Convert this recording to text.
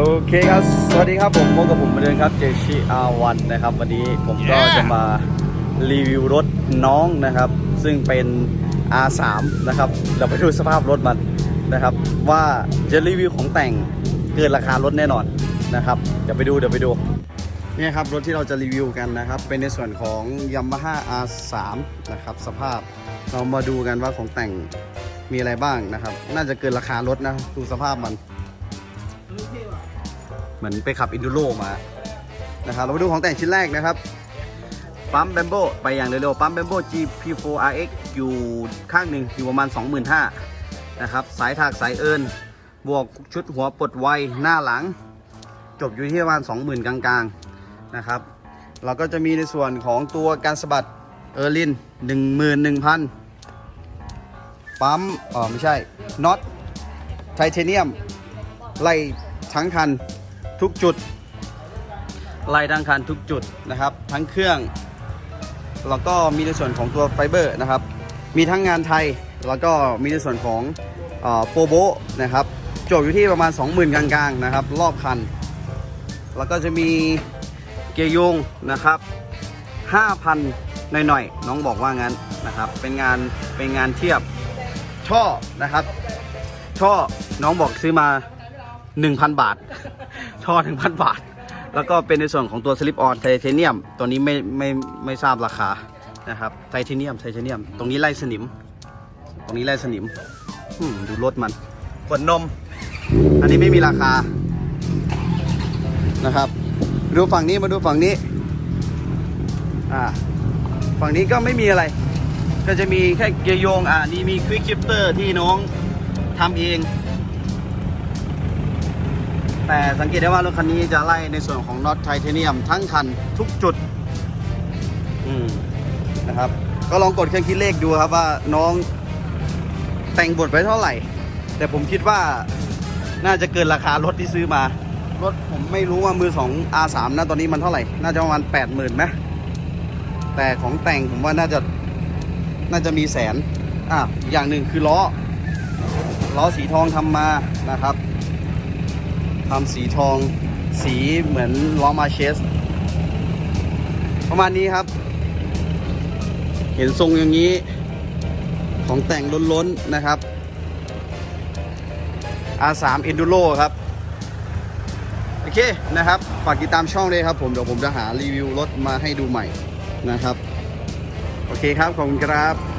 โอเคครับ สวัสดีครับผมพบกับผมเหมือนเดิมครับเจชิอาวันนะครับ วันนี้ผมก็ Yeah จะมารีวิวรถน้องนะครับ ซึ่งเป็น R3 นะครับ เราไปดูสภาพรถมันนะครับ ว่าจะรีวิวของแต่งเกินราคารถแน่นอนนะครับ เดี๋ยวไปดูเดี๋ยวไปดูเนี่ยครับรถที่เราจะรีวิวกันนะครับ เป็นในส่วนของ Yamaha R3 นะครับ สภาพเรามาดูกันว่าของแต่งมีอะไรบ้างนะครับ น่าจะเกินราคารถนะดูสภาพมัน เหมือนไปขับอินดูโรมานะครับเรามาดูของแต่งชิ้นแรกนะครับปั๊มแบมโบไปอย่างเร็วๆปั๊มแบมโบ GP4RX อยู่ข้างหนึ่งอยู่ประมาณ 25,000นะครับสายถากสายเอิญบวกชุดหัวปลดไวหน้าหลัง จบอยู่ที่ประมาณ 20,000 กลางๆนะครับเราก็จะมีในส่วนของตัวการสะบัดเออร์ลิน 11,000 ปั๊มอ๋อไม่ใช่น็อตไทเทเนียมไล่ทั้งคัน ทุกจุดไล่ทั้งคันทุกจุดนะครับ ทั้งเครื่อง แล้วก็มีในส่วนของตัวไฟเบอร์นะครับ มีทั้งงานไทยแล้วก็มีในส่วนของโปรโบนะครับจบอยู่ที่ประมาณ 20,000 กลางๆนะครับ รอบคัน แล้วก็จะมีเกียร์ยงนะครับ 5,000 หน่อยๆ น้องบอกว่างั้นนะครับ เป็นงานเป็นงานเทียบช่อนะครับ ช่อน้องบอกซื้อมา 1,000 บาท ช่อ 1,000 บาท แล้วก็เป็นในส่วนของตัวสลิปออนไทเทเนียม ตัวนี้ไม่ไม่ไม่ทราบราคานะครับไทเทเนียมไทเทเนียม ตรงนี้ไล่สนิม ตรงนี้ไล่สนิมดูรถมันขวดนม อันนี้ไม่มีราคานะครับดูฝั่งนี้มาดูฝั่งนี้อ่าฝั่งนี้ก็ไม่มีอะไร ก็จะมีแค่เกียร์โยงอ่านี่มีควิกชิปเตอร์ที่น้องทำเอง แต่สังเกตได้ว่ารถคันนี้จะไล่ในส่วนของน็อตไทเทเนียมทั้งคันทุกจุดนะครับ ก็ลองกดเครื่องคิดเลขดูครับว่าน้องแต่งบทไปเท่าไหร่ แต่ผมคิดว่าน่าจะเกินราคารถที่ซื้อมา รถผมไม่รู้ว่ามือสอง R3 นะตอนนี้มันเท่าไหร่ น่าจะประมาณ 8 0,000ไหมแต่ของแต่งผมว่าน่าจะน่าจะมีแสนอะอีกอย่างหนึ่งคือล้อล้อสีทองทำมานะครับ ทำสีทองสีเหมือนล้อมาเชส ประมาณนี้ครับ เห็นทรงอย่างนี้ของแต่งล้นๆนะครับ R3 Enduro ครับ โอเคนะครับ ฝากติดตามช่องเลยครับผม เดี๋ยวผมจะหารีวิวรถมาให้ดูใหม่นะครับ โอเคครับ ขอบคุณครับ